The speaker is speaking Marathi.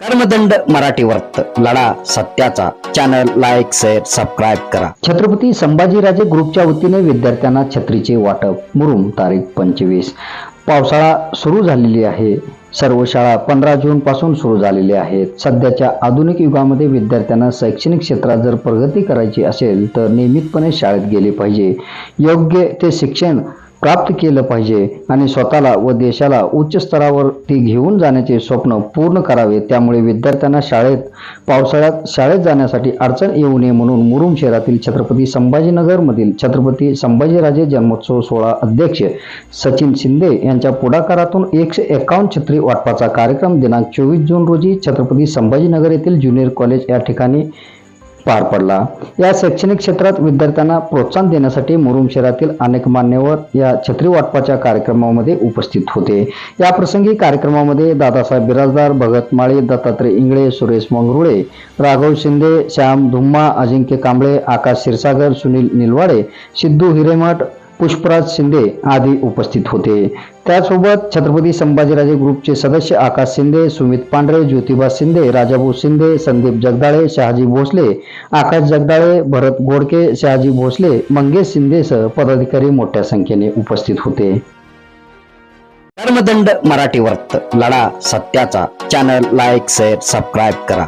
कर्मदंड मराठी वर्त लढा सत्याचा. चॅनल लाईक शेअर सबस्क्राईब करा. छत्रपती संभाजीराजे ग्रुपच्या वतीने विद्यार्थ्यांना छत्रीचे वाटप. मुरुम तारीख पंचवीस. पावसाळा सुरू झालेली आहे. सर्व शाळा पंधरा जून पासून सुरू झालेल्या आहेत. सध्याच्या आधुनिक युगामध्ये विद्यार्थ्यांना शैक्षणिक क्षेत्रात जर प्रगती करायची असेल तर नियमितपणे शाळेत गेले पाहिजे. योग्य ते शिक्षण प्राप्त केलं पाहिजे आणि स्वतःला व देशाला उच्च स्तरावर ती घेऊन जाण्याचे स्वप्न पूर्ण करावे. त्यामुळे विद्यार्थ्यांना शाळेत पावसाळ्यात शाळेत जाण्यासाठी अडचण येऊ नये म्हणून मुरुम शहरातील छत्रपती संभाजीनगरमधील छत्रपती संभाजीराजे जन्मोत्सव सोहळा अध्यक्ष सचिन शिंदे यांच्या पुढाकारातून एकशे एकावन्न छत्री वाटपाचा कार्यक्रम दिनांक चोवीस जून रोजी छत्रपती संभाजीनगर येथील ज्युनियर कॉलेज या ठिकाणी पार पडला. या शैक्षणिक क्षेत्रात विद्यार्थ्यांना प्रोत्साहन देण्यासाठी मुरुम शहरातील अनेक मान्यवर या छत्री वाटपाच्या कार्यक्रमामध्ये उपस्थित होते. या प्रसंगी कार्यक्रमामध्ये दादासाहेब बिराजदार भगत माळी दत्तात्रय इंगळे सुरेश मंगरुळे राघव शिंदे श्याम धुम्मा अजिंक्य कांबळे आकाश क्षीरसागर सुनील निलवाडे सिद्धू हिरेमठ पुष्पराज शिंदे आदी उपस्थित होते. त्यासोबत छत्रपती संभाजीराजे ग्रुपचे सदस्य आकाश शिंदे सुमित पांढरे ज्योतिबा शिंदे राजाभाऊ शिंदे संदीप जगदाळे शहाजी भोसले आकाश जगदाळे भरत गोडके शहाजी भोसले मंगेश शिंदेसह पदाधिकारी मोठ्या संख्येने उपस्थित होते. कर्मदंड मराठी वर्त लढा सत्याचा. चॅनल लाईक शेअर सबस्क्राईब करा.